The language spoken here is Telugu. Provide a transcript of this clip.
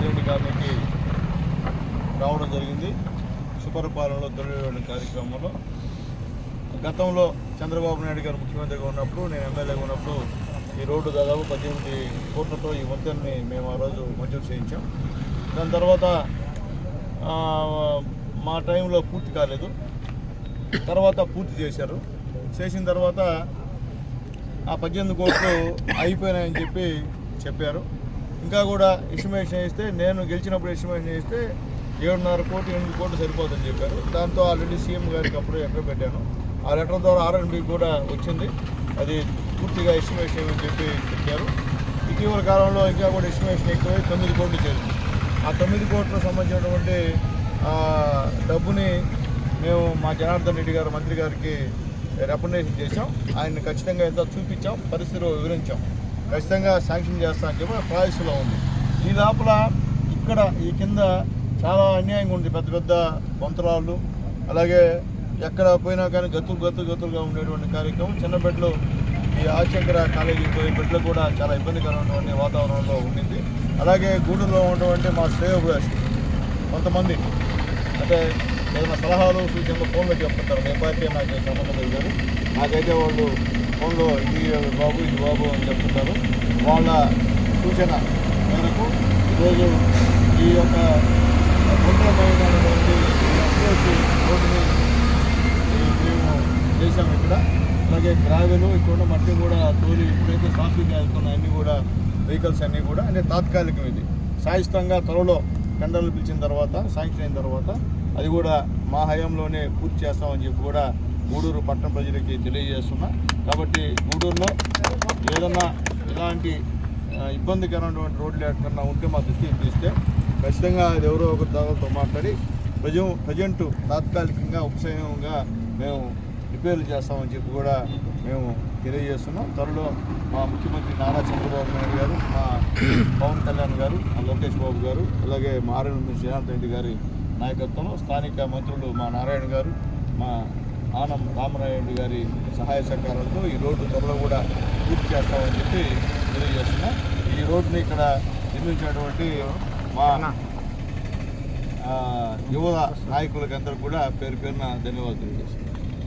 జగన్మోహన్ రెడ్డి గారికి రావడం జరిగింది. సుపరిపాలనలో తొలి కార్యక్రమంలో. గతంలో చంద్రబాబు నాయుడు గారు ముఖ్యమంత్రిగా ఉన్నప్పుడు నేను ఎమ్మెల్యేగా ఉన్నప్పుడు ఈ రోడ్డు దాదాపు పద్దెనిమిది కోట్లతో ఈ వంతెనని మేము ఆ రోజు మంజూరు చేయించాం. దాని తర్వాత మా టైంలో పూర్తి కాలేదు. తర్వాత పూర్తి చేశారు. చేసిన తర్వాత ఆ పద్దెనిమిది కోట్లు అయిపోయినాయని చెప్పి చెప్పారు. ఇంకా కూడా ఎస్టిమేషన్ వేస్తే నేను గెలిచినప్పుడు ఎస్టిమేషన్ వేస్తే ఏడున్నర కోటి ఎనిమిది కోట్లు సరిపోతుందని చెప్పారు. దాంతో ఆల్రెడీ సీఎం గారికి అప్పుడు ఎక్కడ పెట్టాను. ఆ లెటర్ ద్వారా ఆర్ఎన్బి కూడా వచ్చింది. అది పూర్తిగా ఎస్టిమేషన్ ఏమని చెప్పి చెప్పారు. ఇటీవల కాలంలో ఇంకా కూడా ఎస్టిమేషన్ ఎక్కువై తొమ్మిది కోట్లు చేరింది. ఆ తొమ్మిది కోట్లకు సంబంధించినటువంటి డబ్బుని మేము మా జనార్దన్ రెడ్డి గారు మంత్రి గారికి రికమెండేషన్ చేశాం. ఆయన్ని ఖచ్చితంగా ఎంత చూపించాం పరిస్థితులు వివరించాం. ఖచ్చితంగా శాంక్షన్ చేస్తా అని చెప్పి ప్రాయస్లో ఉంది. ఈ లోపల ఇక్కడ ఈ కింద చాలా అన్యాయంగా ఉంది. పెద్ద పెద్ద వంతరాళ్ళు అలాగే ఎక్కడ పోయినా కానీ గతులు గతులు గతులుగా ఉండేటువంటి కార్యక్రమం. చిన్న ఈ ఆశంకర కాలేజీకి పోయే బిడ్డలు కూడా చాలా ఇబ్బందికరమైనటువంటి వాతావరణంలో ఉండింది. అలాగే గూడూరులో ఉన్నటువంటి మా శ్రేయోభిలాష్ కొంతమంది అంటే ఏదైనా సలహాలు సూచనలు ఫోన్లో చెప్తుంటారు ఏ పార్టీ నాకు సంబంధం లేదు. కానీ నాకైతే వాళ్ళు ఫోన్లో ఇది బాబు ఇది బాబు అని చెప్తుంటారు. వాళ్ళ సూచన మేరకు ఈరోజు ఈ యొక్క గుండ్రమైనటువంటి అప్రోచ్ రోడ్డుని మేము చేశాము ఇక్కడ. అలాగే గ్రావెలు ఇక్కడ మట్టి కూడా తోలి ఇప్పుడైతే ట్రాఫిక్ వెళ్తున్న అన్నీ కూడా వెహికల్స్ అన్నీ కూడా. అంటే తాత్కాలికం ఇది. శాశ్వతంగా త్వరలో టెండర్లు పిలిచిన తర్వాత శాంక్షన్ అయిన తర్వాత అది కూడా మా హయాంలోనే పూర్తి చేస్తామని చెప్పి కూడా గూడూరు పట్టణ ప్రజలకి తెలియజేస్తున్నా. కాబట్టి గూడూరులో ఏదన్నా ఇలాంటి ఇబ్బందికరమైనటువంటి రోడ్లు ఎక్కడన్నా ఉంటే మా దృష్టికి తీస్తే ఖచ్చితంగా అది ఎవరో ఒకరి దాదాతో మాట్లాడి ప్రజ ప్రజెంట్ తాత్కాలికంగా ఉపశమనంగా మేము రిపేర్లు చేస్తామని చెప్పి కూడా మేము తెలియజేస్తున్నాం. త్వరలో మా ముఖ్యమంత్రి నారా చంద్రబాబు నాయుడు గారు మా పవన్ కళ్యాణ్ గారు మా లోకేష్ బాబు గారు అలాగే మా ఆర్ఎన్ శ్రీనాథ్ రెడ్డి గారి నాయకత్వంలో స్థానిక మంత్రులు మా నారాయణ గారు మా ఆనం రామరాయుడు గారి సహాయ సహకారంతో ఈ రోడ్డు త్వరలో కూడా పూర్తి చేస్తామని చెప్పి తెలియజేస్తున్నా. ఈ రోడ్డుని ఇక్కడ నిర్మించినటువంటి మా యువ నాయకులకి అందరూ కూడా పేరు పేరున ధన్యవాదాలు తెలియజేస్తున్నాను